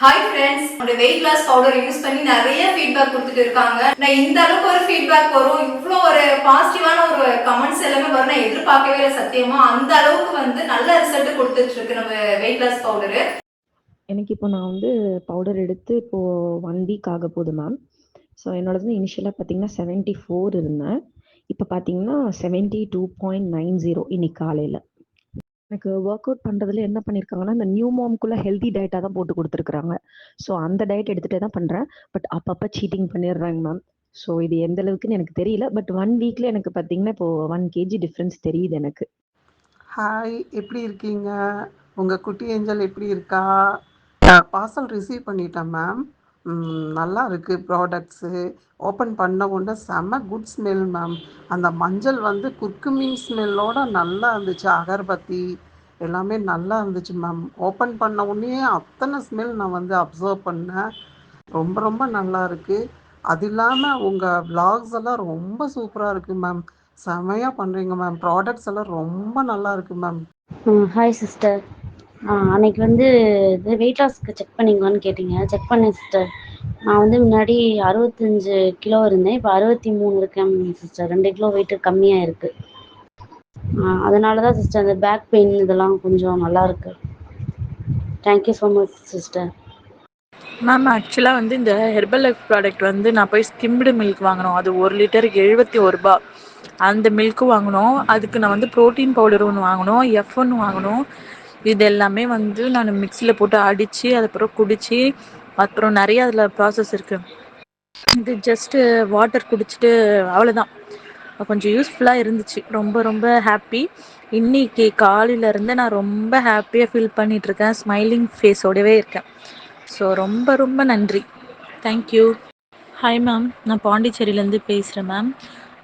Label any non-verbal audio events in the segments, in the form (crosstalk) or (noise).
Hi friends என்னோட weight loss powder use பண்ணி நிறைய ஃபீட்பேக் கொடுத்துட்டு இருக்காங்க. நான் இந்த அளவுக்கு ஒரு ஃபீட்பேக் வரும். இவ்வளோ ஒரு பாசிட்டிவான ஒரு கமெண்ட்ஸ் எல்லாமே வரும். நான் எதிர்பார்க்கவே இல்லை சத்தியமா. அந்த அளவுக்கு வந்து நல்ல ரிசல்ட் கொடுத்துட்டு இருக்கு நம்ம வெயிட் லாஸ் பவுடரு எனக்கு இப்போ நான் வந்து பவுடர் எடுத்து இப்போது ஒன் வீக் ஆக போகுது மேம் ஸோ என்னோடது இனிஷியலாக பார்த்தீங்கன்னா செவன்ட்டி ஃபோர் இருந்தேன். இப்போ பார்த்தீங்கன்னா seventy two point nine zero இன்னைக்கு காலையில். எனக்கு ஒர்க் அவுட் பண்ணுறதுல என்ன பண்ணியிருக்காங்கன்னா இந்த நியூ மாம்குள்ளே ஹெல்தி டயட்டாக தான் போட்டு கொடுத்துருக்குறாங்க. ஸோ அந்த டயட் எடுத்துகிட்டே தான் பண்ணுறேன் பட் அப்பப்போ சீட்டிங் பண்ணிடுறாங்க மேம் ஸோ இது எந்த அளவுக்குன்னு எனக்கு தெரியல. பட் ஒன் வீக்கில் எனக்கு பார்த்தீங்கன்னா இப்போது ஒன் கேஜி டிஃப்ரென்ஸ் தெரியுது எனக்கு. ஹாய் எப்படி இருக்கீங்க? உங்கள் குட்டி ஏஞ்சல் எப்படி இருக்கா? பார்சல் ரிசீவ் பண்ணிட்டேன் மேம் நல்லா இருக்குது ப்ராடக்ட்ஸு ஓப்பன் பண்ண உடனே செம்ம குட் ஸ்மெல் மேம் அந்த மஞ்சள் வந்து குர்குமின் ஸ்மெல்லோட நல்லா இருந்துச்சு. அகர்பத்தி எல்லாமே நல்லா இருந்துச்சு மேம் ஓப்பன் பண்ண உடனே அத்தனை ஸ்மெல் நான் வந்து அப்சர்வ் பண்ணேன். ரொம்ப ரொம்ப நல்லா இருக்குது அது இல்லாமல் உங்கள் vlogs எல்லாம் ரொம்ப சூப்பராக இருக்குது மேம் செமையாக பண்ணுறீங்க மேம் ப்ராடக்ட்ஸ் எல்லாம் ரொம்ப நல்லா இருக்குது மேம் ஹாய் சிஸ்டர் அன்னைக்கு வந்து இது வெயிட் லாஸ்க்கு செக் பண்ணீங்களான்னு கேட்டீங்க. செக் பண்ணேன் சிஸ்டர் நான் வந்து முன்னாடி அறுபத்தஞ்சு கிலோ இருந்தேன். இப்போ அறுபத்தி மூணு இருக்கேன் சிஸ்டர் ரெண்டு கிலோ வெயிட்டு கம்மியாக இருக்குது அதனால தான் சிஸ்டர் அந்த பேக் பெயின் இதெல்லாம் கொஞ்சம் நல்லா இருக்கு. Thank you so much sister ma'am ஆக்சுவலாக வந்து இந்த ஹெர்பல் லைஃப் ப்ராடக்ட் வந்து நான் போய் ஸ்கிம்டு மில்க் வாங்கினோம். அது ஒரு லிட்டருக்கு எழுபத்தி ஒரு ரூபா. அந்த மில்க்கு வாங்கினோம். அதுக்கு நான் வந்து ப்ரோட்டீன் பவுடர் ஒன்று வாங்கினோம். எஃப் ஒன்று வாங்கினோம். இது எல்லாமே வந்து நான் மிக்சியில் போட்டு அடித்து அதுக்கப்புறம் குடித்து அப்புறம் நிறைய அதில் ப்ராசஸ் இருக்குது இது ஜஸ்ட்டு வாட்டர் குடிச்சிட்டு அவ்வளோதான் கொஞ்சம் யூஸ்ஃபுல்லாக இருந்துச்சு. ரொம்ப ரொம்ப ஹாப்பி இன்னைக்கு காலையிலேருந்து நான் ரொம்ப ஹாப்பியாக ஃபீல் பண்ணிகிட்ருக்கேன் ஸ்மைலிங் ஃபேஸோடவே இருக்கேன். ஸோ ரொம்ப ரொம்ப நன்றி. தேங்க்யூ ஹாய் மேம் நான் பாண்டிச்சேரியிலேருந்து பேசுகிறேன் மேம்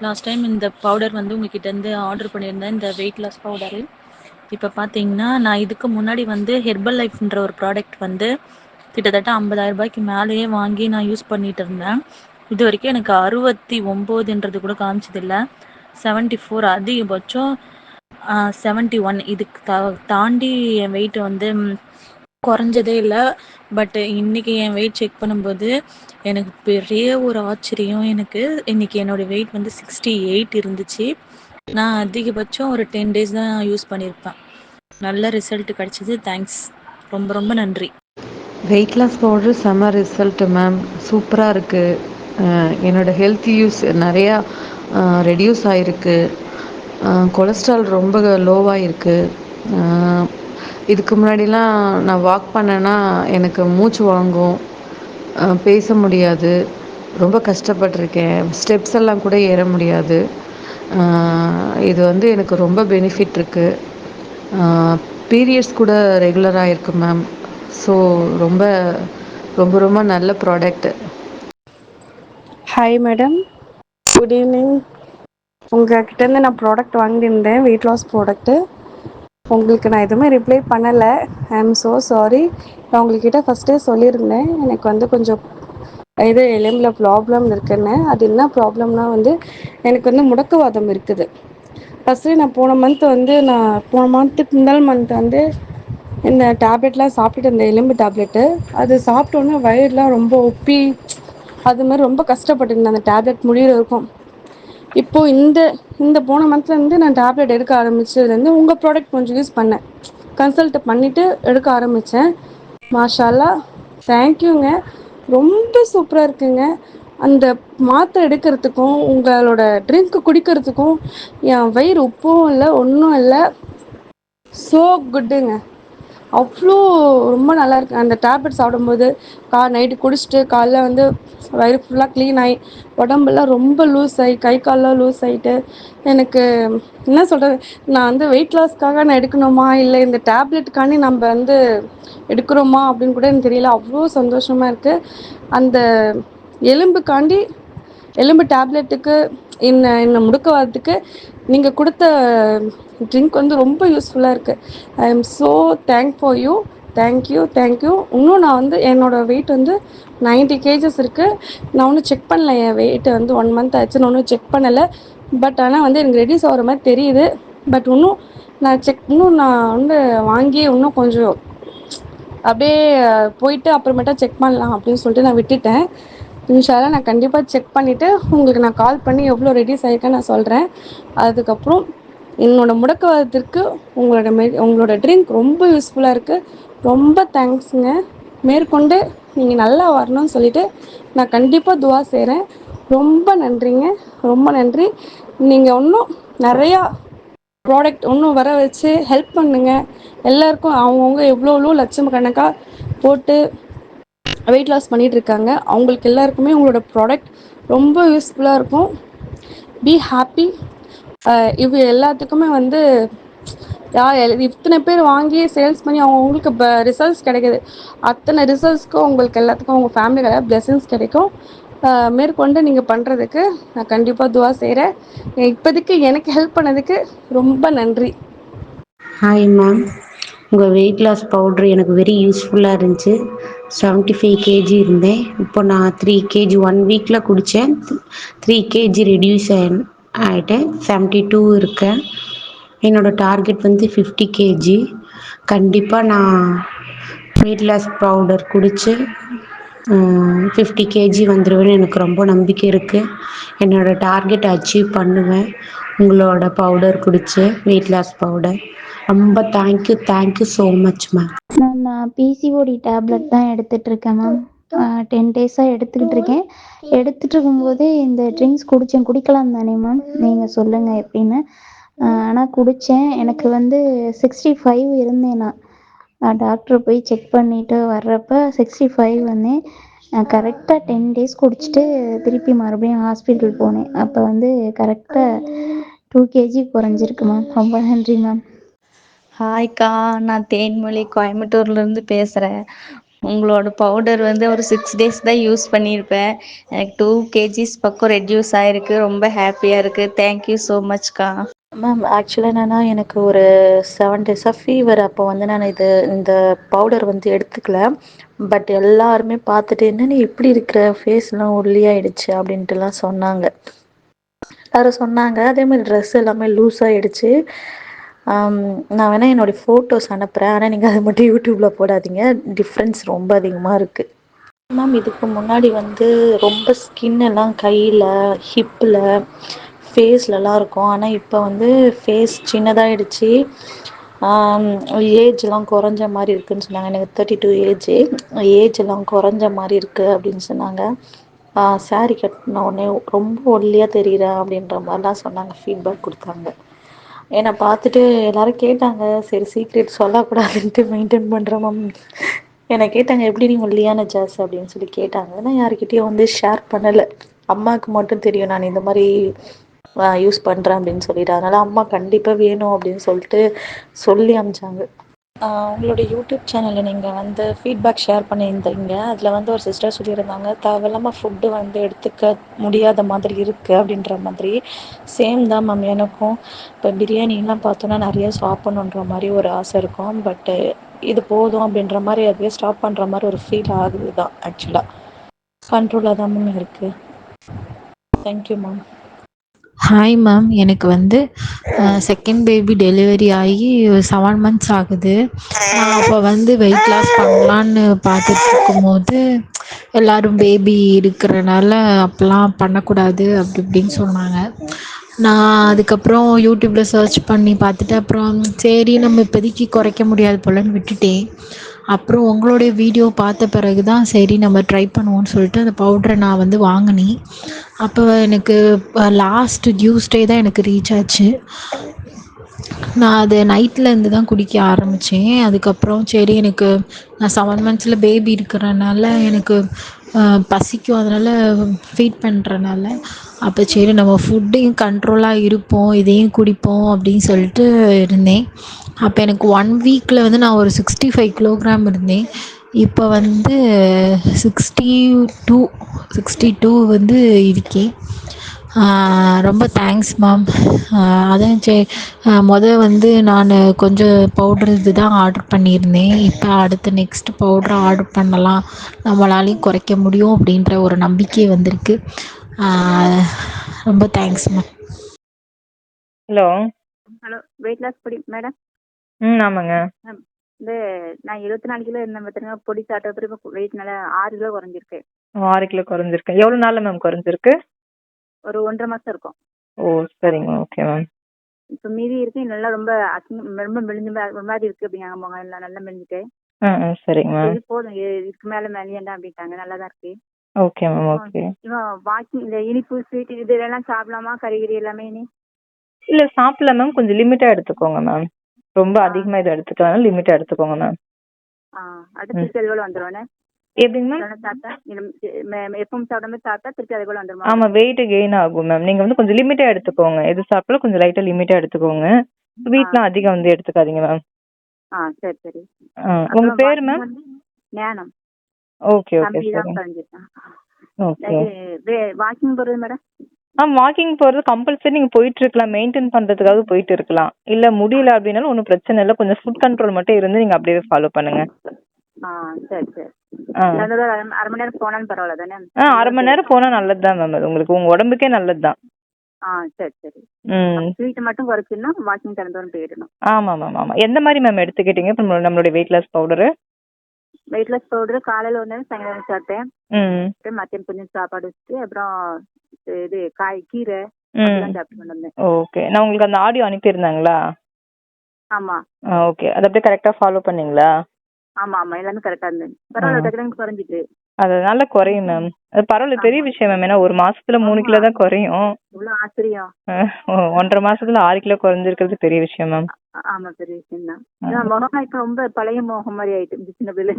லாஸ்ட் டைம் இந்த பவுடர் வந்து உங்ககிட்டேருந்து ஆர்டர் பண்ணியிருந்தேன். இந்த வெயிட் லாஸ் பவுடரு இப்போ பார்த்தீங்கன்னா நான் இதுக்கு முன்னாடி வந்து ஹெர்பல் லைஃப்ன்ற ஒரு ப்ராடக்ட் வந்து கிட்டத்தட்ட ஐம்பதாயிரம் ரூபாய்க்கு மேலேயே வாங்கி நான் யூஸ் பண்ணிட்டு இருந்தேன். இது வரைக்கும் எனக்கு அறுபத்தி ஒம்போதுன்றது கூட காமிச்சதில்லை. செவன்ட்டி ஃபோர் அதிகபட்சம் செவன்ட்டி ஒன் இதுக்கு தா தாண்டி என் வெயிட் வந்து குறைஞ்சதே இல்லை. பட் இன்னைக்கு என் வெயிட் செக் பண்ணும்போது எனக்கு பெரிய ஒரு ஆச்சரியம் எனக்கு. இன்னைக்கு என்னோட வெயிட் வந்து சிக்ஸ்டி எயிட் இருந்துச்சு. நான் அதிகபட்சம் ஒரு டென் டேஸ் தான் யூஸ் பண்ணியிருப்பேன். நல்ல ரிசல்ட் கிடச்சிது. தேங்க்ஸ் ரொம்ப ரொம்ப நன்றி. வெயிட் லாஸ் பவுடர் செம ரிசல்ட்டு மேம் சூப்பராக இருக்குது என்னோடய ஹெல்த் யூஸ் நிறையா ரெடியூஸ் ஆகிருக்கு கொலஸ்ட்ரால் ரொம்ப லோவாக இருக்குது இதுக்கு முன்னாடிலாம் நான் வாக் பண்ணேன்னா எனக்கு மூச்சு வாங்கும். பேச முடியாது. ரொம்ப கஷ்டப்பட்டிருக்கேன். ஸ்டெப்ஸ் எல்லாம் கூட ஏற முடியாது. இது வந்து எனக்கு ரொம்ப பெனிஃபிட் இருக்குது பீரியட்ஸ் கூட ரெகுலராக இருக்கு மேம் ஸோ ரொம்ப ரொம்ப ரொம்ப நல்ல product hi madam good evening உங்ககிட்டேருந்து நான் ப்ராடக்ட் வாங்கியிருந்தேன் வெயிட் லாஸ் ப்ராடக்ட்டு உங்களுக்கு நான் எதுவுமே ரிப்ளை பண்ணலை. ஐ எம் ஸோ சாரி நான் உங்கள்கிட்ட ஃபஸ்ட்டே சொல்லியிருந்தேன். எனக்கு வந்து கொஞ்சம் இது எலும்பில் ப்ராப்ளம் இருக்குன்னு. அது என்ன ப்ராப்ளம்னா வந்து எனக்கு வந்து முடக்குவாதம் இருக்குது. ஃபஸ்ட்டு நான் போன மந்த் வந்து நான் போன மந்த்துக்கு முந்தால் மந்த் வந்து இந்த டேப்லெட்லாம் சாப்பிட்டுட்டு இருந்தேன் எலும்பு டேப்லெட்டு அது சாப்பிட்டோன்னே வயிறுலாம் ரொம்ப உப்பி அது மாதிரி ரொம்ப கஷ்டப்பட்டுருந்தேன் அந்த டேப்லெட் முடியிற இருக்கும் இப்போ இந்த இந்த போன மந்த்லேருந்து நான் டேப்லெட் எடுக்க ஆரம்பித்ததுலேருந்து உங்கள் ப்ராடக்ட் கொஞ்சம் யூஸ் பண்ணேன். கன்சல்ட் பண்ணிவிட்டு எடுக்க ஆரம்பித்தேன் மாஷால்லா தேங்க்யூங்க ரொம்ப சூப்பராக இருக்குங்க. அந்த மாத்திரை எடுக்கிறதுக்கும் உங்களோட ட்ரிங்க் குடிக்கிறதுக்கும் என் வயிறு உப்பும் இல்லை ஒன்றும் இல்லை. ஸோ குட்டுங்க அவ்வளோ ரொம்ப நல்லா இருக்கு. அந்த டேப்லெட் சாப்பிடும்போது கா நைட்டு குடிச்சிட்டு காலைல வந்து வயிறு ஃபுல்லாக க்ளீன் ஆகி உடம்பெல்லாம் ரொம்ப லூஸ் ஆகி கை காலெலாம் லூஸ் ஆகிட்டு எனக்கு என்ன சொல்கிறது நான் வந்து வெயிட் லாஸ்க்காக நான் எடுக்கணுமா இல்லை இந்த டேப்லெட்டுக்காண்டி நம்ம வந்து எடுக்கிறோமா அப்படின்னு கூட எனக்கு தெரியல. அவ்வளோ சந்தோஷமாக இருக்குது அந்த எலும்புக்காண்டி எலும்பு டேப்லெட்டுக்கு என்ன என்ன வரதுக்கு நீங்கள் கொடுத்த ட்ரிங்க் வந்து ரொம்ப யூஸ்ஃபுல்லாக இருக்குது I am so thank for you thank you thank you இன்னும் நான் வந்து என்னோடய வெயிட் வந்து 90 கேஜஸ் இருக்குது நான் ஒன்றும் செக் பண்ணல. என் வெயிட்டு வந்து ஒன் மந்த் ஆச்சு. நான் ஒன்றும் செக் பண்ணலை. பட் ஆனால் வந்து எனக்கு ரெடியூஸ் ஆகிற மாதிரி தெரியுது. பட் இன்னும் நான் செக் இன்னும் நான் வந்து வாங்கி இன்னும் கொஞ்சம் அப்படியே போயிட்டு அப்புறமேட்டா செக் பண்ணலாம் அப்படின்னு சொல்லிட்டு நான் விட்டுட்டேன். இன்ஷால்லா நான் கண்டிப்பாக செக் பண்ணிவிட்டு உங்களுக்கு நான் கால் பண்ணி எவ்வளோ ரெடியூஸ் ஆகிருக்க நான் சொல்கிறேன் அதுக்கப்புறம் என்னோட முடக்கவாதத்திற்கு உங்களோட மெ உங்களோட ட்ரிங்க் ரொம்ப யூஸ்ஃபுல்லாக இருக்குது ரொம்ப தேங்க்ஸுங்க மேற்கொண்டு நீங்கள் நல்லா வரணும்னு சொல்லிவிட்டு நான் கண்டிப்பாக துவா செய்கிறேன் ரொம்ப நன்றிங்க. ரொம்ப நன்றி. நீங்கள் இன்னும் நிறையா ப்ராடக்ட் இன்னும் வர வச்சு ஹெல்ப் பண்ணுங்க. எல்லாருக்கும் அவங்கவுங்க எவ்வளோ எவ்வளோ லட்சம் கணக்காக போட்டு வெயிட் லாஸ் பண்ணிட்டு இருக்காங்க அவங்களுக்கு எல்லாருக்குமே உங்களோட ப்ராடக்ட் ரொம்ப யூஸ்ஃபுல்லாக இருக்கும். பி ஹாப்பி இவ எல்லாத்துக்குமே வந்து யா இத்தனை பேர் வாங்கி சேல்ஸ் பண்ணி அவங்கவுங்களுக்கு இப்போ ரிசல்ட்ஸ் கிடைக்குது. அத்தனை ரிசல்ட்ஸ்க்கும் உங்களுக்கு எல்லாத்துக்கும் உங்கள் ஃபேமிலியில் பிளெஸிங்ஸ் கிடைக்கும். மேற்கொண்டு நீங்கள் பண்ணுறதுக்கு நான் கண்டிப்பாக துவா செய்கிறேன் இப்போதைக்கு எனக்கு ஹெல்ப் பண்ணதுக்கு ரொம்ப நன்றி. ஹாய் மேம் உங்கள் வெயிட் லாஸ் பவுட்ரு எனக்கு வெரி யூஸ்ஃபுல்லாக இருந்துச்சு. செவன்ட்டி ஃபைவ் கேஜி இருந்தேன். இப்போ நான் த்ரீ கேஜி ஒன் வீக்கில் குடித்தேன் த்ரீ கேஜி ரெடியூஸ் ஆகிட்டேன் செவன்ட்டி டூ இருக்கேன். என்னோடய டார்கெட் வந்து ஃபிஃப்டி கேஜி கண்டிப்பாக நான் வெயிட் லாஸ் பவுடர் குடித்து ஃபிஃப்டி கேஜி வந்துடுவேன்னு எனக்கு ரொம்ப நம்பிக்கை இருக்குது என்னோடய டார்கெட் அச்சீவ் பண்ணுவேன். உங்களோட பவுடர் குடித்து வெயிட் லாஸ் பவுடர் ரொம்ப thank you thank you so much ma'am PCOD tablet தான் எடுத்துட்டு இருக்கேன் மேம் டென் டேஸாக எடுத்துக்கிட்டு இருக்கேன் எடுத்துட்டு இருக்கும்போதே இந்த ட்ரிங்க்ஸ் குடித்தேன் குடிக்கலாம் தானே மேம் நீங்கள் சொல்லுங்கள் எப்படின்னு. ஆனால் குடித்தேன் எனக்கு வந்து சிக்ஸ்டி ஃபைவ் இருந்தேன் நான். டாக்டர் போய் செக் பண்ணிட்டு வர்றப்ப சிக்ஸ்டி ஃபைவ் வந்தேன் கரெக்டாக டென் டேஸ் குடிச்சிட்டு திருப்பி மறுபடியும் ஹாஸ்பிட்டல் போனேன். அப்போ வந்து கரெக்டாக டூ கேஜி குறைஞ்சிருக்கு மேம் ரொம்ப நன்றி மேம் ஹாய்க்கா நான் தேன்மொழி கோயம்புத்தூர்லேருந்து பேசுகிறேன் உங்களோட பவுடர் வந்து ஒரு சிக்ஸ் டேஸ் தான் யூஸ் பண்ணியிருப்பேன். எனக்கு டூ கேஜிஸ் பக்கம் ரெடியூஸ் ஆகிருக்கு ரொம்ப ஹாப்பியாக இருக்குது தேங்க்யூ ஸோ மச்க்கா மேம் ஆக்சுவலாக என்னென்னா எனக்கு ஒரு செவன் டேஸாக ஃபீவர் அப்போ வந்து நான் இது இந்த பவுடர் வந்து எடுத்துக்கல. பட் எல்லாருமே பார்த்துட்டு என்ன இப்படி இருக்கிற? ஃபேஸ்லாம் ஒல்லியாயிடுச்சு அப்படின்ட்டுலாம் சொன்னாங்க. எல்லாரும் சொன்னாங்க. அதே மாதிரி ட்ரெஸ் எல்லாமே லூஸ் ஆயிடுச்சு. நான் வேணால் என்னுடைய ஃபோட்டோஸ் அனுப்புகிறேன் ஆனால் நீங்கள் அதை மட்டும் யூடியூப்பில் போடாதீங்க. டிஃப்ரென்ஸ் ரொம்ப அதிகமாக இருக்குது மேம் இதுக்கு முன்னாடி வந்து ரொம்ப ஸ்கின் எல்லாம் கையில் ஹிப்பில் ஃபேஸ்லலாம் இருக்கும். ஆனால் இப்போ வந்து ஃபேஸ் சின்னதாகிடுச்சு ஏஜ்லாம் குறைஞ்ச மாதிரி இருக்குன்னு சொன்னாங்க. எனக்கு தேர்ட்டி டூ ஏஜ் ஏஜ் எல்லாம் குறைஞ்ச மாதிரி இருக்குது அப்படின்னு சொன்னாங்க. சாரி கட்டின உடனே ரொம்ப ஒல்லியாக தெரியுற அப்படின்ற மாதிரிலாம் சொன்னாங்க. ஃபீட்பேக் கொடுத்தாங்க. என்னை பார்த்துட்டு எல்லாரும் கேட்டாங்க. சரி சீக்ரெட் சொல்லக்கூடாதுன்ட்டு மெயின்டைன் பண்ணுறோம் மேம் என்னை கேட்டாங்க எப்படி நீ ஒல்லியான ஜாஸ்? அப்படின்னு சொல்லி கேட்டாங்க. நான் யாருக்கிட்டேயும் வந்து ஷேர் பண்ணலை. அம்மாவுக்கு மட்டும் தெரியும் நான் இந்த மாதிரி யூஸ் பண்ணுறேன் அப்படின்னு சொல்லிட்டு. அதனால் அம்மா கண்டிப்பாக வேணும் அப்படின்னு சொல்லிட்டு சொல்லி அமிச்சாங்க. உங்களோட யூடியூப் சேனலில் நீங்கள் வந்து ஃபீட்பேக் ஷேர் பண்ணியிருந்தீங்க. அதில் வந்து ஒரு சிஸ்டர் சொல்லியிருந்தாங்க தேவையில்லாமல் ஃபுட்டு வந்து எடுத்துக்க முடியாத மாதிரி இருக்குது அப்படின்ற மாதிரி. சேம் தான் மேம் எனக்கும். இப்போ பிரியாணிலாம் பார்த்தோன்னா நிறைய சாப்பிட்ணுன்ற மாதிரி ஒரு ஆசை இருக்கும். பட்டு இது போதும் அப்படின்ற மாதிரி அதுவே ஸ்டாப் பண்ணுற மாதிரி ஒரு ஃபீல் ஆகுது தான் ஆக்சுவலாக கண்ட்ரோலாக தான் மேம் இருக்குது தேங்க்யூ மேம் ஹாய் மேம் எனக்கு வந்து செகண்ட் பேபி டெலிவரி ஆகி செவன் மந்த்ஸ் ஆகுது. நான் அப்போ வந்து வெயிட் லாஸ் பண்ணலான்னு பார்த்துட்டு இருக்கும்போது எல்லாரும் பேபி இருக்கிறனால அப்போல்லாம் பண்ணக்கூடாது அப்படி இப்படின்னு சொன்னாங்க. நான் அதுக்கப்புறம் யூடியூப்பில் சர்ச் பண்ணி பார்த்துட்டு அப்புறம் சரி நம்ம இப்போதைக்கு குறைக்க முடியாது போலன்னு விட்டுட்டேன். அப்புறம் உங்களுடைய வீடியோ பார்த்த பிறகு தான் சரி நம்ம ட்ரை பண்ணுவோம்னு சொல்லிட்டு அந்த பவுடரை நான் வந்து வாங்கினேன் அப்போ எனக்கு லாஸ்ட் டியூஸ்டே தான் எனக்கு ரீச் ஆச்சு. நான் அது நைட்டில் இருந்து தான் குடிக்க ஆரம்பித்தேன் அதுக்கப்புறம் சரி எனக்கு நான் செவன் மந்த்ஸில் பேபி இருக்கிறனால எனக்கு பசிக்கும். அதனால் ஃபீட் பண்ணுறனால அப்போ சரி நம்ம ஃபுட்டையும் கண்ட்ரோலாக இருப்போம் இதையும் குடிப்போம் அப்படின்னு சொல்லிட்டு இருந்தேன். அப்போ எனக்கு ஒன் வீக்கில் வந்து நான் ஒரு சிக்ஸ்டி ஃபைவ் கிலோகிராம் இருந்தேன். இப்போ வந்து சிக்ஸ்டி டூ சிக்ஸ்டி டூ வந்து இருக்கேன். ரொம்ப தேங்க்ஸ் மேம் அதான் சரி மொதல் வந்து நான் கொஞ்சம் பவுடர் இது தான் ஆர்டர் பண்ணியிருந்தேன். இப்போ அடுத்து நெக்ஸ்ட் பவுடர் ஆர்டர் பண்ணலாம். நம்மளாலையும் குறைக்க முடியும் அப்படின்ற ஒரு நம்பிக்கை வந்திருக்கு. ரொம்ப thanks ma'am hello hello weight loss படி மேடம் ம் ஆமாங்க. இந்த நான் இருபத்தி நாலு கிலோ இருந்தேன் பார்த்துருங்க பொடி சாப்பிட்ட பிறகு வெயிட் நல்லா ஆறு கிலோ குறைஞ்சிருக்கேன் ஆறு கிலோ குறைஞ்சிருக்கு. எவ்வளோ நாளில் மேம் குறைஞ்சிருக்கு? ஒரு ஒன்றரை மாசம் இருக்கும். ஓ சரிங்க. ஓகே மேம் இப்போ மீதி இருக்கு நல்லா ரொம்ப ரொம்ப மெலிஞ்ச மாதிரி இருக்கு அப்படிங்க எல்லாம் நல்லா மெலிஞ்சிட்டு. சரிங்க மேம் இது போதும். இதுக்கு மேல மெலியண்டா அப்படின்ட்டாங்க. நல்லா தான் இருக்கு. ஓகே மேம் ஓகே இவன் வாக்கிங் இந்த இனிப்பு ஸ்வீட் இது இதெல்லாம் சாப்பிடலாமா? கறிகறி எல்லாமே இனி? இல்லை சாப்பிடல மேம் கொஞ்சம் லிமிட்டாக எடுத்துக்கோங்க மேம் ரொம்ப அதிகமாக இதை எடுத்துக்கலாம் லிமிட்டாக எடுத்துக்கோங்க மேம் அடுத்து போல வந்துருவானே எப்படிங்க மேம் ம- எப்பவும் சாப்பிடாம சாப்பிட்டா திருப்பி அது போல ஆமாம் வெயிட் கெயின் ஆகும் மேம் வந்து கொஞ்சம் லிமிட்டாக எடுத்துக்கோங்க. எது சாப்பிட்டாலும் கொஞ்சம் லைட்டாக லிமிட்டாக எடுத்துக்கோங்க. ஸ்வீட்லாம் அதிகம் வந்து எடுத்துக்காதீங்க மேம் ஆ சரி சரி. ஆ உங்கள் பேர் ma'am Gnanam. Okay okay okay. Walking போறது மேடம் ஆ வாக்கிங் போகிறது கம்பல்சரி நீங்கள் போயிட்டு இருக்கலாம் மெயின்டைன் பண்ணுறதுக்காக போயிட்டு இருக்கலாம் இல்லை முடியல அப்படின்னாலும் ஒன்றும் பிரச்சனை இல்லை. கொஞ்சம் ஃபுட் கண்ட்ரோல் மட்டும் இருந்து நீங்கள் அப்படியே ஃபாலோ பண்ணுங்க. ஆ சரி சரி. அரை மணி நேரம் போனாலும் பரவாயில்ல தானே? ஆ அரை மணி நேரம் போனால் நல்லது தான் மேம் அது. உங்களுக்கு உங்கள் உடம்புக்கே நல்லது தான் ஆ சரி சரி. ம். ஸ்வீட் மட்டும் குறைச்சிடணும் வாக்கிங் திறந்தோன்னு போயிடணும். ஆமாம் மேம் ஆமாம் எந்த மாதிரி மேம் எடுத்துக்கிட்டீங்க? இப்போ நம்மளுடைய weight loss powder weight loss powder காலையில ஒன்று சாயங்காலம் சாப்பிட்டேன். ம். மத்தியானம் கொஞ்சம் சாப்பாடு வச்சுட்டு அப்புறம் இது காய் கீரை ஓகே. நான் உங்களுக்கு அந்த ஆடியோ அனுப்பியிருந்தாங்களா? ஆமா. ஓகே. அதை அப்படியே கரெக்டாக ஃபாலோ பண்ணீங்களா? ஆமா ஆமா. எல்லாமே கரெக்டா இருந்தது பரவாயில்ல டக்குனு குறைஞ்சிட்டு. அது நல்லா குறையும் மேம் அது பரவாயில்ல பெரிய விஷயம் மேம் ஏன்னா ஒரு மாசத்துல மூணு கிலோ தான் குறையும். இவ்வளவு ஆச்சரியம். ஒன்றரை மாசத்துல ஆறு கிலோ குறைஞ்சிருக்கிறது பெரிய விஷயம் மேம் ஆமா பெரிய விஷயம் தான். முகம் இப்ப ரொம்ப பழைய முகம் மாதிரி ஆயிட்டு சின்ன பிள்ளை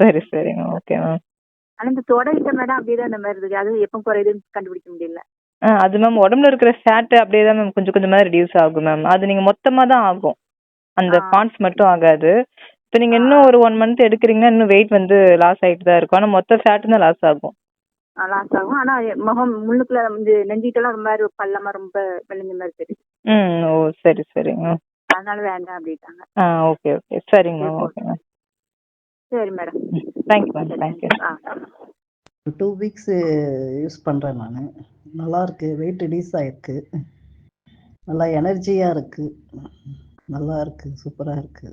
சரி சரிங்க ஓகே மேம் ஆனா இந்த தொடரிட்ட மேடம் அப்படியே தான் இந்த மாதிரி இருக்கு. அது எப்போ குறையுதுன்னு கண்டுபிடிக்க முடியல. அது மேம் உடம்புல இருக்கிற ஃபேட் அப்படியே தான் மேம் கொஞ்சம் கொஞ்சமா ரெடியூஸ் ஆகும் மேம் அது நீங்க மொத்தமா தான் ஆகும். அந்த பார்ட்ஸ் மட்டும் ஆகாது. இப்போ நீங்க இன்னும் ஒரு ஒன் மந்த் எடுக்கிறீங்கன்னா இன்னும் வெயிட் வந்து லாஸ் ஆயிட்டு தான் இருக்கும். ஆனா மொத்த ஃபேட் தான் லாஸ் ஆகும். லாஸ் ஆகும். ஆனா முகம் முன்னுக்குள்ள வந்து நெஞ்சிட்டெல்லாம் ரொம்ப மாதிரி பள்ளமா ரொம்ப மெலிஞ்ச மாதிரி தெரியுது. ம் ஓ சரி சரிங்க. அதனால வேண்டாம் அப்படின்ட்டாங்க ஆ ஓகே ஓகே. சரிங்க மேம் ஓகே. மேம் சரி madam. Thank you ma'am thank you ah two weeks use பண்ணுறேன் நான். நல்லா இருக்கு. வெயிட் ரெடியூஸ் ஆயிருக்கு. நல்லா எனர்ஜியாக இருக்கு. நல்லா இருக்கு. சூப்பராக இருக்கு.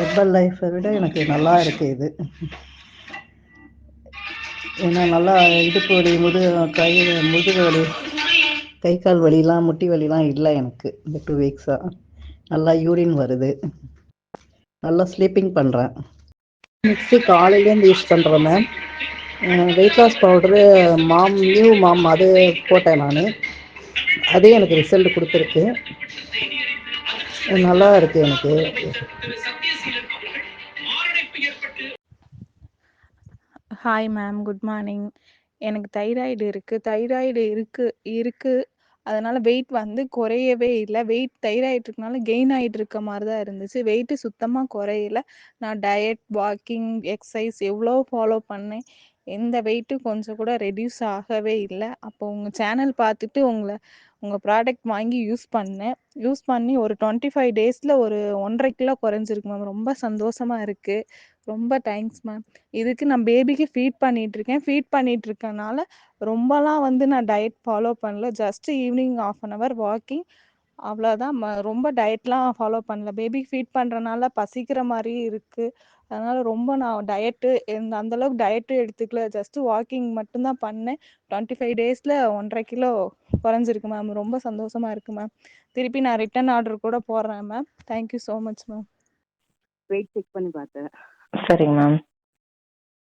ஹெர்பல் லைஃப்பை விட எனக்கு நல்லா இருக்கு இது. ஏன்னா நல்லா இடுப்பு வலி முது கை முதுகு வலி கை கால் வலிலாம் முட்டி வலிலாம் இல்லை எனக்கு இந்த டூ வீக்ஸாக நல்லா யூரின் வருது. நல்லா ஸ்லீப்பிங் பண்ணுறேன் மிக்ஸி காலையிலேருந்து யூஸ் பண்ணுறேன் ma'am weight loss powder ma'am new ma'am அது போட்டேன் நான். அதே எனக்கு ரிசல்ட் கொடுத்துருக்கு. நல்லா இருக்குது எனக்கு. ஹாய் மேம் குட் மார்னிங் எனக்கு தைராய்டு இருக்குது தைராய்டு இருக்கு இருக்குது அதனால் வெயிட் வந்து குறையவே இல்லை. வெயிட் தைராய்டு இருக்கனால கெயின் ஆகிட்டு இருக்க மாதிரி தான் இருந்துச்சு. வெயிட்டு சுத்தமாக குறையல. நான் டயட் வாக்கிங் எக்ஸசைஸ் எவ்வளோ ஃபாலோ பண்ணேன். எந்த வெயிட்டும் கொஞ்சம் கூட ரெடியூஸ் ஆகவே இல்லை. அப்போ உங்கள் சேனல் பார்த்துட்டு உங்களை உங்கள் ப்ராடக்ட் வாங்கி யூஸ் பண்ணேன். யூஸ் பண்ணி ஒரு டுவெண்ட்டி ஃபைவ் டேஸில் ஒரு ஒன்றரை கிலோ குறைஞ்சிருக்கு மேம் ரொம்ப சந்தோஷமாக இருக்குது ரொம்ப தேங்க்ஸ் மேம் இதுக்கு நான் பேபிக்கு ஃபீட் பண்ணிகிட்ருக்கேன் ஃபீட் பண்ணிகிட்ருக்கனால ரொம்பலாம் வந்து நான் டயட் ஃபாலோ பண்ணல. Just evening of an hour walking அவ்வளோதான் ம- ரொம்ப டயட்லாம் ஃபாலோ பண்ணல. பேபி ஃபீட் பண்ணுறனால பசிக்கிற மாதிரி இருக்குது அதனால ரொம்ப நான் டயட்டு இந்த அந்த அளவுக்கு டயட்டு எடுத்துக்கல. ஜஸ்ட் வாக்கிங் மட்டும்தான் பண்ணேன். டுவெண்ட்டி ஃபைவ் டேஸில் ஒன்றரை கிலோ குறைஞ்சிருக்கு மேம். ரொம்ப சந்தோஷமா இருக்கு மேம். திருப்பி நான் ரிட்டன் ஆர்டர் கூட போடுறேன் ma'am. Thank you so much ma'am. Weight check பண்ணி பார்த்தேன் சரிங்க மேம்.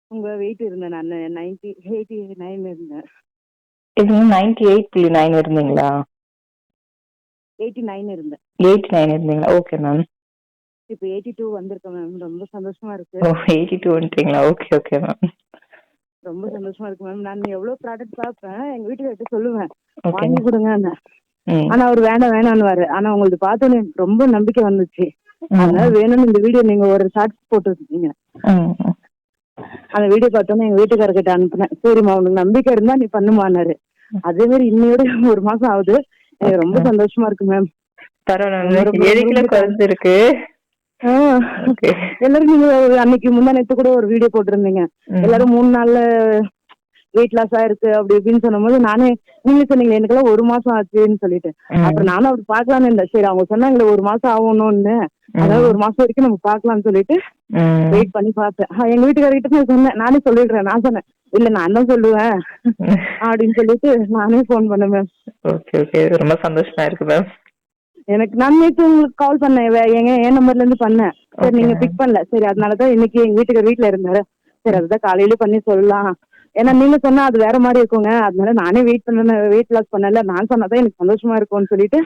உங்க வெயிட் இருந்தேன். நான் நைன்டி எயிட்டி நைன் இருந்தேன். இது நைன்டி எயிட் புள்ளி நைன் இருந்தீங்களா? எயிட்டி நைன் இருந்தேன். எயிட் நைன் இருந்தீங்களா? ஓகே மேம் இப்போ எயிட்டி டூ வந்திருக்கேன் மேம் ரொம்ப சந்தோஷமா இருக்கு. ஓ எயிட்டி டூ வந்துட்டீங்களா? ஓகே ஓகே மேம் ரொம்ப சந்தோஷமா இருக்கு மேம் நான் எவ்வளவு ப்ராடக்ட் பார்ப்பேன் எங்க வீட்டுக்கார்ட்ட சொல்லுவேன். வாங்கி. கொடுங்க ஆனா அவர் வேண்டாம் வேணாம்னு ஆனா உங்களுக்கு பார்த்தோன்னே எனக்கு ரொம்ப நம்பிக்கை வந்துச்சு. அதனால வேணும்னு இந்த வீடியோ நீங்க ஒரு ஷார்ட்ஸ் போட்டு வச்சிருக்கீங்க. அந்த வீடியோ பார்த்தோன்னே எங்க வீட்டுக்காரர்கிட்ட அனுப்புனேன். சரிம்மா உனக்கு நம்பிக்கை இருந்தா நீ பண்ணுமான்னாரு அதே மாதிரி இன்னையோட ஒரு மாசம் ஆகுது. ரொம்ப சந்தோஷமா இருக்கு மேம். பரவாயில்ல எல்லாரும் நீங்க ஒரு அன்னைக்கு முந்தா நேத்து கூட ஒரு வீடியோ போட்டிருந்தீங்க. எல்லாரும் மூணு நாள்ல வெயிட் லாஸ் ஆயிருக்கு அப்படி இப்படின்னு சொன்னபோது நானே நீங்க சொன்னீங்க எனக்கெல்லாம் ஒரு மாசம் ஆச்சுன்னு சொல்லிட்டு. அப்புறம் நானும் அப்படி பாக்கலாம்னு இருந்தேன். சரி அவங்க சொன்னாங்களே ஒரு மாசம் ஆகணும்னு. அதாவது ஒரு மாசம் வரைக்கும் நம்ம பார்க்கலாம்னு சொல்லிட்டு வெயிட் பண்ணி பார்த்தேன். எங்க வீட்டுக்காரர்கிட்ட நான் சொன்னேன். நானே சொல்லிடுறேன். நான் சொன்னேன் இல்ல நான் தான் சொல்லுவேன். (laughs) அப்படின்னு சொல்லிட்டு நானே ஃபோன் பண்ணேன் மேம் ஓகே ஓகே. ரொம்ப சந்தோஷமா இருக்கு மேம் எனக்கு நான் நேற்று உங்களுக்கு கால் பண்ணேன். எங்க என் நம்பர்ல இருந்து பண்ணேன். சரி நீங்க பிக் பண்ணல. சரி அதனாலதான் இன்னைக்கு எங்க வீட்டுக்கு வீட்ல இருந்தாரு. சரி அதுதான் காலையில பண்ணி சொல்லலாம். ஏன்னா நீங்க சொன்னா அது வேற மாதிரி இருக்குங்க. அதனால நானே வெயிட் பண்ண வெயிட் லாஸ் பண்ணல. நான் சொன்னாதான் எனக்கு சந்தோஷமா இருக்கும்னு சொல்லிட்டு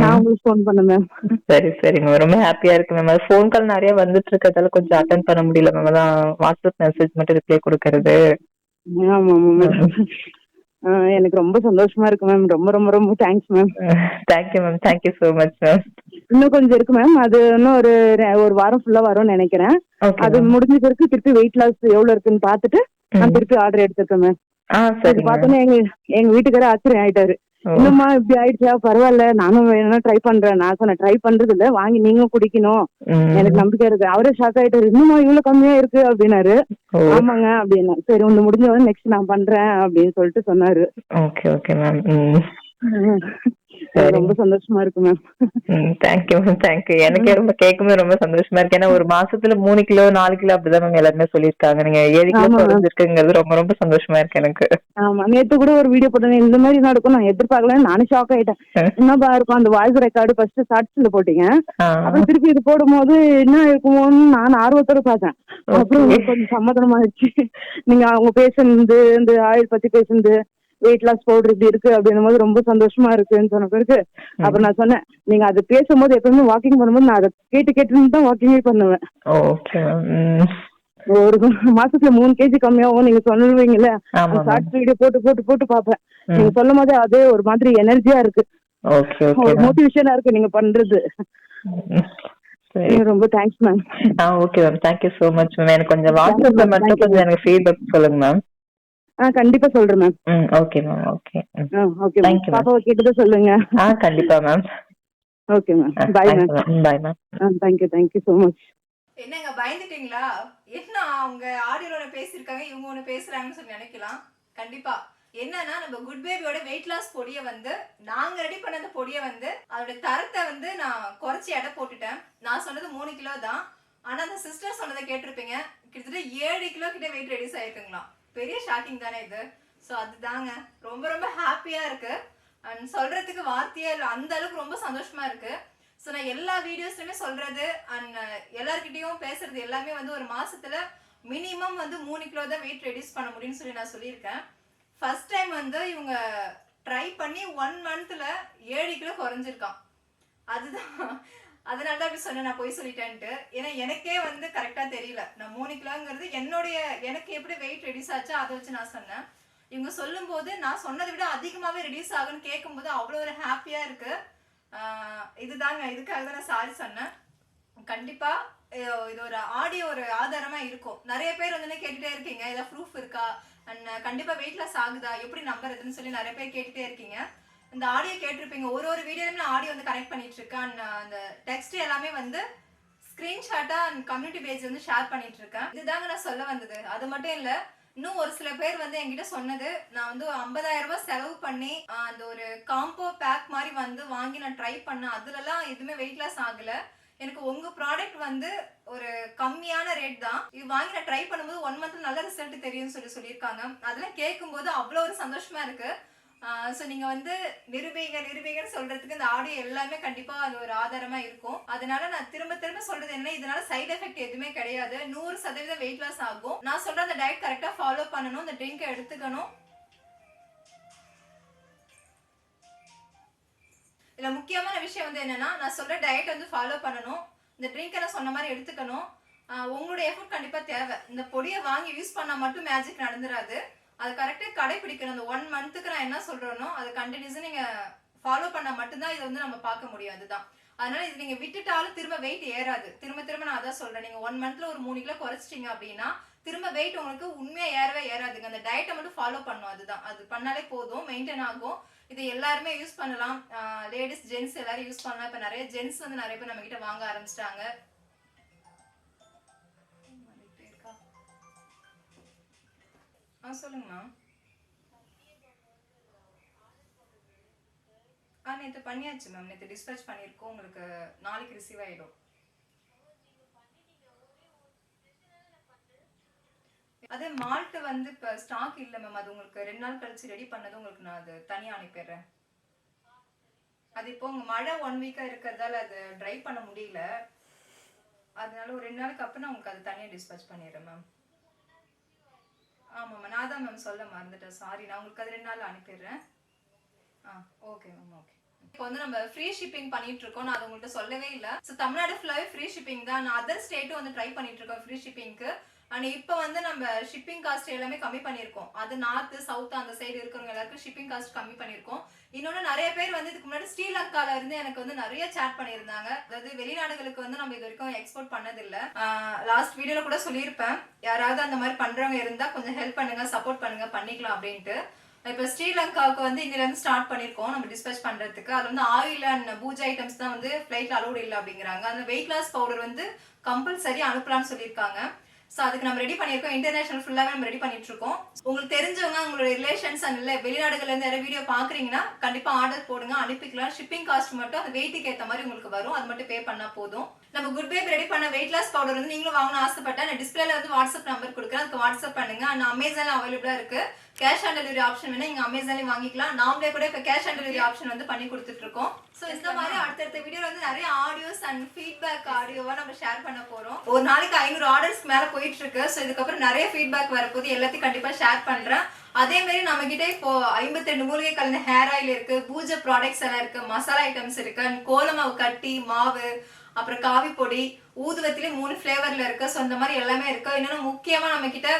நான் உங்களுக்கு ஃபோன் பண்ணேன் மேம் சரி சரி மேம் ரொம்ப ஹாப்பியா இருக்கு மேம் அது ஃபோன் கால் நிறைய வந்துட்டு இருக்கிறதால கொஞ்சம் அட்டன் பண்ண முடியல மேம் அதான் வாட்ஸ்அப் மெசேஜ் மட்டும் ரிப்ளை கொடுக்கறது. ஆமா மேம் எனக்கு ரொம்ப சந்தோஷமா இருக்கு மேம் ரொம்ப ரொம்ப ரொம்ப thanks ma'am thank you ma'am thank you so much ma'am இன்னும் கொஞ்சம் இருக்கு மேம் அது இன்னும் ஒரு ஒரு வாரம் ஃபுல்லா வரும்னு நினைக்கிறேன். அது முடிஞ்ச பிறகு திருப்பி வெயிட் லாஸ் எவ்வளவு இருக்குன்னு பார்த்துட்டு நான் திருப்பி ஆர்டர் எடுத்திருக்கேன் மேம் மேம் பார்த்தோன்னே எங்க எங்க வீட்டுக்காரர் ஆச்சரியம் ஆயிட்டாரு. இன்னும்மா இப்படி ஆயிடுச்சா? பரவாயில்ல நானும் வேணும்னா ட்ரை பண்றேன். நான் சொன்னேன் ட்ரை பண்றது இல்ல வாங்கி நீங்களும் குடிக்கணும். எனக்கு நம்பிக்கை இருக்கு. அவரே ஷாக் ஆயிட்டாரு. இன்னுமா இவ்வளவு கம்மியா இருக்கு? அப்படின்னாரு. ஆமாங்க அப்படின்னா சரி ஒண்ணு முடிஞ்ச நெக்ஸ்ட் நான் பண்றேன் அப்படின்னு சொல்லிட்டு சொன்னாரு. ஓகே ஓகே மேம் ரொம்ப சந்தோஷமா இருக்கு மேம் தேங்க்யூ மேம் தேங்க்யூ எனக்கே ரொம்ப கேட்கும்போது ரொம்ப சந்தோஷமா இருக்கு. ஏன்னா ஒரு மாசத்துல மூணு கிலோ நாலு கிலோ அப்படிதான் மேம் எல்லாருமே சொல்லியிருக்காங்க. நீங்க ஏழு கிலோ. குறைஞ்சிருக்குங்கிறது ரொம்ப ரொம்ப சந்தோஷமா இருக்கு எனக்கு. ஆமா நேத்து கூட ஒரு வீடியோ போட்டேன். இந்த மாதிரி நடக்கும். நான் எதிர்பார்க்கல. நானும் ஷாக் ஆயிட்டேன். என்னப்பா இருக்கும்? அந்த வாய்ஸ் ரெக்கார்டு ஃபர்ஸ்ட் ஷார்ட்ஸ்ல போட்டீங்க. அப்புறம் திருப்பி இது போடும்போது என்ன இருக்குமோன்னு நான் ஆர்வத்தோட பார்த்தேன். அப்புறம் கொஞ்சம் சம்மதமாயிடுச்சு நீங்க அவங்க பேசுனது இந்த ஆயில் பத்தி பேசுனது வெயிட் லாஸ் பவுடர் இப்படி இருக்கு அப்படின்னும் போது ரொம்ப சந்தோஷமா இருக்குன்னு சொன்ன பிறகு அப்புறம் நான் சொன்னேன் நீங்க அது பேசும்போது எப்பவுமே வாக்கிங் பண்ணும்போது நான் அதை கேட்டு கேட்டு தான் வாக்கிங்கே பண்ணுவேன். ஒரு மாசத்துல மூணு கேஜி கம்மியாகும் நீங்க சொல்லுவீங்கல்ல. ஷார்ட்ஸ் வீடியோ போட்டு போட்டு போட்டு பார்ப்பேன். ம். நீங்க சொல்லும் போதே அதே ஒரு மாதிரி எனர்ஜியா இருக்கு. ஒரு மோட்டிவேஷனா இருக்கு நீங்க பண்றது. சரி. ரொம்ப thanks ma'am ah okay ma'am thank you so much ma'am எனக்கு கொஞ்சம் வாட்ஸ்அப்ல. மட்டும் கொஞ்சம் எனக்கு ஃபீட்பேக் சொல்லுங்க மேம் ஆ கண்டிப்பா சொல்றேன் மேம் ம் okay ma'am okay ah okay ma'am Thank you, ma'am. பாப்பாவை கேட்டதை சொல்லுங்க. ஆ கண்டிப்பா ma'am okay ma'am bye ma'am bye ma'am ah thank you thank you so much என்னங்க பயந்துட்டீங்களா? என்ன அவங்க ஆடியோல ஒன்று பேசியிருக்காங்க இவங்க ஒன்று பேசுறாங்கன்னு சொல்லி நினைக்கலாம். கண்டிப்பா. என்னன்னா நம்ம குட் பேபியோட வெயிட் லாஸ் பொடியை வந்து நாங்க ரெடி பண்ண அந்த பொடியை வந்து அதோட தரத்தை வந்து நான் குறைச்சி எடை போட்டுட்டேன். நான் சொன்னது மூணு கிலோ தான். ஆனா அந்த சிஸ்டர் சொன்னதை கேட்டிருப்பீங்க கிட்டத்தட்ட ஏழு கிலோ கிட்ட வெயிட் ரெடியூஸ் ஆயிருக்குங்களாம். பெரிய ஷாக்கிங் தானே இது? ஸோ அதுதாங்க. ரொம்ப ரொம்ப ஹாப்பியாக இருக்கு. அண்ட் சொல்கிறதுக்கு வார்த்தையே இல்லை. அந்த அளவுக்கு ரொம்ப சந்தோஷமாக இருக்குது ஸோ நான் எல்லா வீடியோஸ்லையுமே சொல்கிறது அண்ட் uh, எல்லாருக்கிட்டேயும் பேசுறது எல்லாமே வந்து ஒரு மாதத்தில் மினிமம் வந்து மூணு கிலோ தான் வெயிட் ரெடியூஸ் பண்ண முடியும்னு சொல்லி நான் சொல்லியிருக்கேன். ஃபர்ஸ்ட் டைம் வந்து இவங்க ட்ரை பண்ணி ஒன் மந்த்தில் ஏழு கிலோ குறைஞ்சிருக்கான். அதுதான். அதனால தான் அப்படி சொன்னேன் நான் போய் சொல்லிட்டேன்ட்டு. ஏன்னா எனக்கே வந்து கரெக்டாக தெரியல. நான் மூணு கிலோங்கிறது என்னுடைய எனக்கு எப்படி வெயிட் ரெடியூஸ் ஆச்சோ அதை வச்சு நான் சொன்னேன். இவங்க சொல்லும்போது நான் சொன்னதை விட அதிகமாகவே ரெடியூஸ் ஆகுன்னு கேட்கும்போது அவ்வளோ ஒரு ஹாப்பியாக இருக்குது இதுதாங்க இதுக்காக தான் நான் சாரி சொன்னேன். கண்டிப்பாக இது ஒரு ஆடியோ ஒரு ஆதாரமாக இருக்கும். நிறைய பேர் வந்து கேட்டுகிட்டே இருக்கீங்க? ஏதாவது ப்ரூஃப் இருக்கா? அண்ட் கண்டிப்பாக வெயிட் லாஸ் ஆகுதா? எப்படி நம்புறதுன்னு சொல்லி நிறைய பேர் கேட்டுகிட்டே இருக்கீங்க. இந்த ஆடியோ கேட்டிருப்பீங்க. ஒரு ஒரு வீடியோலையும் நான் ஆடியோ வந்து கனெக்ட் பண்ணிட்டு இருக்கேன் and uh, அந்த டெக்ஸ்ட் எல்லாமே வந்து ஸ்கிரீன்ஷாட்டா அண்ட் கம்யூனிட்டி பேஜ் வந்து ஷேர் பண்ணிட்டு இருக்கேன் இதுதாங்க நான் சொல்ல வந்தது. அது மட்டும் இல்ல இன்னும் ஒரு சில பேர் வந்து என்கிட்ட சொன்னது நான் வந்து ஐம்பதாயிரம் ரூபாய் செலவு பண்ணி அந்த ஒரு காம்போ பேக் மாதிரி வந்து வாங்கி நான் ட்ரை பண்ணேன். அதுலலாம் எதுவுமே வெயிட் லாஸ் ஆகல. எனக்கு உங்க ப்ராடக்ட் வந்து ஒரு கம்மியான ரேட் தான். இது வாங்கி நான் ட்ரை பண்ணும்போது ஒன் மந்த்ல நல்ல ரிசல்ட் தெரியும்னு சொல்லி சொல்லியிருக்காங்க. அதெல்லாம் கேட்கும்போது அவ்வளோ ஒரு சந்தோஷமா இருக்கு. ஸோ நீங்கள் வந்து நிருபீக நிரூபிங்கன்னு சொல்கிறதுக்கு இந்த ஆடியோ எல்லாமே கண்டிப்பாக அது ஒரு ஆதாரமாக இருக்கும். அதனால நான் திரும்ப திரும்ப சொல்கிறது என்ன இதனால சைட் எஃபெக்ட் எதுவுமே கிடையாது. நூறு சதவீதம் வெயிட் லாஸ் ஆகும். நான் சொல்கிற அந்த டயட் கரெக்டாக ஃபாலோ பண்ணணும். இந்த ட்ரிங்கை எடுத்துக்கணும். இதில் முக்கியமான விஷயம் வந்து என்னென்னா நான் சொல்கிற டயட் வந்து ஃபாலோ பண்ணணும். இந்த ட்ரிங்கை நான் சொன்ன மாதிரி எடுத்துக்கணும். உங்களுடைய எஃபர்ட் கண்டிப்பாக தேவை. இந்த பொடியை வாங்கி யூஸ் பண்ணால் மட்டும் மேஜிக் நடந்துராது. அது கரெக்டாக கடைபிடிக்கணும். அந்த ஒன் மந்த்துக்கு நான் என்ன சொல்கிறேனோ அதை கண்டினியூஸாக நீங்கள் ஃபாலோ பண்ணால் மட்டும்தான் இதை வந்து நம்ம பார்க்க முடியும். அதுதான். அதனால இது நீங்கள் விட்டுட்டாலும் திரும்ப வெயிட் ஏறாது. திரும்ப திரும்ப நான் அதான் சொல்கிறேன் நீங்கள் ஒன் மந்தில் ஒரு மூணு கிலோ குறைச்சிட்டிங்க அப்படின்னா திரும்ப வெயிட் உங்களுக்கு உண்மையாக ஏறவே ஏறாதுங்க. அந்த டயட்டை மட்டும் ஃபாலோ பண்ணும். அதுதான். அது பண்ணாலே போதும். மெயின்டைன் ஆகும். இது எல்லாருமே யூஸ் பண்ணலாம். லேடிஸ் ஜென்ஸ் எல்லாரும் யூஸ் பண்ணலாம். இப்போ நிறைய ஜென்ஸ் வந்து நிறைய பேர் நம்மக்கிட்ட வாங்க ஆரம்பிச்சிட்டாங்க. ஆ சொல்லுங்கம்மா. ஆ நேற்று பண்ணியாச்சு மேம். நேற்று டிஸ்பேச் பண்ணியிருக்கோம். உங்களுக்கு நாளைக்கு ரிசீவ் ஆகிடும் அது மால்ட்டு வந்து இப்போ ஸ்டாக் இல்லை மேம். அது உங்களுக்கு ரெண்டு நாள் கழிச்சு ரெடி பண்ணதும் உங்களுக்கு நான் அது தனியாக அனுப்பிடுறேன். அது இப்போ உங்கள் மழை ஒன் வீக்காக இருக்கிறதால அது ட்ரை பண்ண முடியல. அதனால ஒரு ரெண்டு நாளுக்கு அப்புறம் நான் உங்களுக்கு அது தனியாக டிஸ்பேச் பண்ணிடுறேன் மேம். ஆமாம் மேம் நான் தான் மேம் சொல்ல மறந்துட்டேன். சாரி நான் உங்களுக்கு அது ரெண்டு நாள் அனுப்பிடுறேன். ஆ ஓகே மேம் ஓகே இப்போ வந்து நம்ம ஃப்ரீ ஷிப்பிங் பண்ணிட்டு இருக்கோம். நான் அது உங்கள்கிட்ட சொல்லவே இல்லை. ஸோ தமிழ்நாடு ஃபுல்லாகவே ஃப்ரீ ஷிப்பிங் தான். நான் அதர் ஸ்டேட்டும் வந்து ட்ரை பண்ணிட்டு இருக்கோம் ஃப்ரீ ஷிப்பிங்க்கு அண்ட் இப்போ வந்து நம்ம ஷிப்பிங் காஸ்ட் எல்லாமே கம்மி பண்ணியிருக்கோம். அது நார்த்து சவுத் அந்த சைடு இருக்கிறவங்க எல்லாருக்கும் ஷிப்பிங் காஸ்ட் கம்மி பண்ணியிருக்கோம். இன்னொன்று நிறைய பேர் வந்து இதுக்கு முன்னாடி ஸ்ரீலங்கால இருந்து எனக்கு வந்து நிறைய சேட் பண்ணியிருந்தாங்க. அதாவது வெளிநாடுகளுக்கு வந்து நம்ம இது வரைக்கும் எக்ஸ்போர்ட் பண்ணதில்லை. லாஸ்ட் வீடியோவில் கூட சொல்லியிருப்பேன். யாராவது அந்த மாதிரி பண்ணுறவங்க இருந்தால் கொஞ்சம் ஹெல்ப் பண்ணுங்க சப்போர்ட் பண்ணுங்க பண்ணிக்கலாம் அப்படின்ட்டு. இப்போ ஸ்ரீலங்காவுக்கு வந்து இருந்து ஸ்டார்ட் பண்ணியிருக்கோம் நம்ம டிஸ்பேச் பண்ணுறதுக்கு அது வந்து ஆயில் அண்ட் பூஜை ஐட்டம்ஸ் தான் வந்து ஃப்ளைட்டில் அலோடு இல்லை அப்படிங்கிறாங்க. அந்த வெயிட் லாஸ் பவுடர் வந்து கம்பல்சரி அனுப்பலாம்னு சொல்லியிருக்காங்க. ஸோ அதுக்கு நம்ம ரெடி பண்ணியிருக்கோம். இன்டர்நேஷனல் ஃபுல்லாகவே நம்ம ரெடி பண்ணிட்டு இருக்கோம் உங்களுக்கு தெரிஞ்சவங்க உங்களோட ரிலேஷன்ஸ் அண்ட் இல்லை வெளிநாடுகள்லேருந்து யாராவது வீடியோ பார்க்குறீங்கன்னா கண்டிப்பாக ஆர்டர் போடுங்க. அனுப்பிக்கலாம். ஷிப்பிங் காஸ்ட் மட்டும் அந்த வெயிட்டுக்கு ஏற்ற மாதிரி உங்களுக்கு வரும். அது மட்டும் பே பண்ணால் போதும். நம்ம குட் பேப் ரெடி பண்ண வெயிட் லாஸ் பவுடர் வந்து நீங்களும் வாங்கணும்னு ஆசைப்பட்டா நான் டிஸ்பிளேல வந்து வாட்ஸ்அப் நம்பர் கொடுக்குறேன். அதுக்கு வாட்ஸ்அப் பண்ணுங்க. அண்ட் அமேசான்ல அவைலபிளா இருக்கு. கேஷ் ஆன் டெலிவரி ஆப்ஷன் வேணா நீங்க அமேசான்ல வாங்கிக்கலாம். நாமளே கூட இப்போ கேஷ் ஆன் டெலிவரி ஆப்ஷன் வந்து பண்ணி கொடுத்துட்டு இருக்கோம். ஸோ இந்த மாதிரி அடுத்தடுத்த வீடியோ வந்து நிறைய ஆடியோஸ் அண்ட் ஃபீட்பேக் ஆடியோவா நம்ம ஷேர் பண்ண போறோம். ஒரு நாளைக்கு ஐநூறு ஆர்டர்ஸ் மேல போயிட்டு இருக்கு ஸோ இதுக்கப்புறம் நிறைய ஃபீட்பேக் வரப்போது எல்லாத்தையும் கண்டிப்பா ஷேர் பண்றேன். அதே மாதிரி நம்ம கிட்ட இப்போ ஐம்பத்தி ரெண்டு மூலிகை கலந்த ஹேர் ஆயில் இருக்கு. பூஜை ப்ராடக்ட்ஸ் எல்லாம் இருக்கு. மசாலா ஐட்டம்ஸ் இருக்கு. and கோலமாவு கட்டி மாவு அப்புறம் காவி பொடி ஊதுவத்திலே மூணு ஃப்ளேவர்ல இருக்கு. ஸோ இந்த மாதிரி எல்லாமே இருக்கு. இன்னொன்று முக்கியமா நம்ம கிட்ட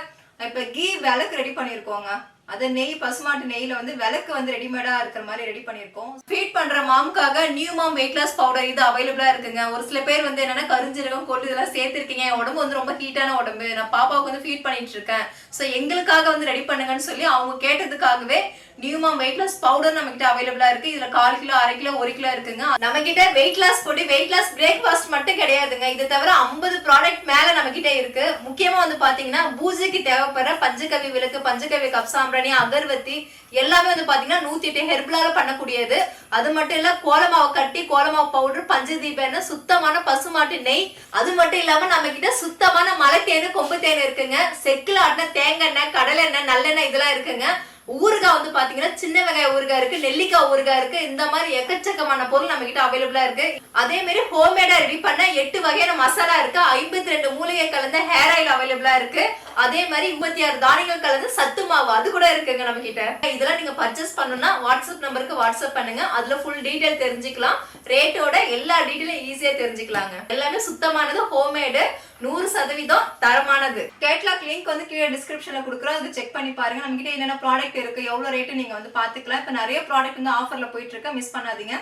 இப்ப கீ விளக்கு ரெடி பண்ணியிருக்கோங்க அது நெய் பசுமாட்டு நெய்ல வந்து விளக்கு வந்து ரெடிமேடா இருக்கிற மாதிரி ரெடி பண்ணியிருக்கோம் ஃபீட் பண்ற மாமுக்காக new mom weight loss powder இது அவைலபிளா இருக்குங்க. ஒரு சில பேர் வந்து என்னன்னா கருஞ்சிரகம் கொள்ளு இதெல்லாம் சேர்த்திருக்கீங்க. என் உடம்பு வந்து ரொம்ப ஹீட்டான உடம்பு. நான் பாப்பாவுக்கு வந்து ஃபீட் பண்ணிட்டு இருக்கேன். ஸோ எங்களுக்காக வந்து ரெடி பண்ணுங்கன்னு சொல்லி அவங்க கேட்டதுக்காகவே நியூமா வெயிட் லாஸ் பவுடர் நம்ம கிட்ட அவைலபிளா இருக்கு. இதுல கால் கிலோ அரை கிலோ ஒரு கிலோ இருக்குங்க. நம்ம கிட்ட வெயிட் லாஸ் பொடி வெயிட் லாஸ் பிரேக்ஃபாஸ்ட் மட்டும் கிடையாதுங்க. இது தவிர ஐம்பது ப்ராடக்ட் மேல நம்ம கிட்ட இருக்கு. முக்கியமா வந்து பாத்தீங்கன்னா பூஜைக்கு தேவைப்படுற பஞ்சகவி விளக்கு பஞ்சகவி கப் சாம்பிராணி அகர்வத்தி எல்லாமே வந்து பாத்தீங்கன்னா நூத்தி எட்டு ஹெர்பலால பண்ணக்கூடியது. அது மட்டும் இல்ல கோலமாவு கட்டி கோலமாவு பவுடர் பஞ்சதீப எண்ணெய் சுத்தமான பசுமாட்டு நெய். அது மட்டும் இல்லாம நம்ம கிட்ட சுத்தமான மலை தேனு கொம்பு தேன் இருக்குங்க. செக்குல ஆட்டின தேங்காய் எண்ணெய் கடலை எண்ணெய் நல்லெண்ணெய் இதெல்லாம் இருக்குங்க. ஊறுகாய் வந்து பாத்தீங்கன்னா சின்ன வெங்காய ஊறுகாய் இருக்கு நெல்லிக்காய் ஊறுகாய் இருக்கு. இந்த மாதிரி எக்கச்சக்கமான பொருள் நம்ம கிட்ட அவைலபிளா இருக்கு. அதே மாதிரி ஹோம்மேடா ரெடி பண்ண எட்டு வகையான மசாலா இருக்கு. ஐம்பத்தி ரெண்டு மூலிகை கலந்த ஹேர் ஆயில் அவைலபிளா இருக்கு. அதே மாதிரி முப்பத்தி ஆறு தானியங்கள் கலந்த சத்து மாவு அது கூட இருக்குங்க நம்ம கிட்ட. இதெல்லாம் நீங்க பர்ச்சேஸ் பண்ணணும்னா வாட்ஸ்அப் நம்பருக்கு வாட்ஸ்அப் பண்ணுங்க. அதுல ஃபுல் டீடைல் தெரிஞ்சுக்கலாம். ரேட்டோட எல்லா டீடைலும் ஈஸியா தெரிஞ்சுக்கலாங்க. எல்லாமே சுத்தமானது ஹோம்மேடு நூறு சதவீதம் தரமானது. கேட்லாக் லிங்க் வந்து கீழே டிஸ்கிரிப்ஷன்ல கொடுக்குறோம். அது செக் பண்ணி பாருங்க. நம்ம கிட்ட என்னென்ன ப்ராடக்ட் இருக்கு. எவ்வளவு ரேட்டு நீங்க வந்து பாத்துக்கலாம். இப்ப நிறைய ப்ராடக்ட் வந்து ஆஃபர்ல போயிட்டு இருக்கு. மிஸ் பண்ணாதீங்க.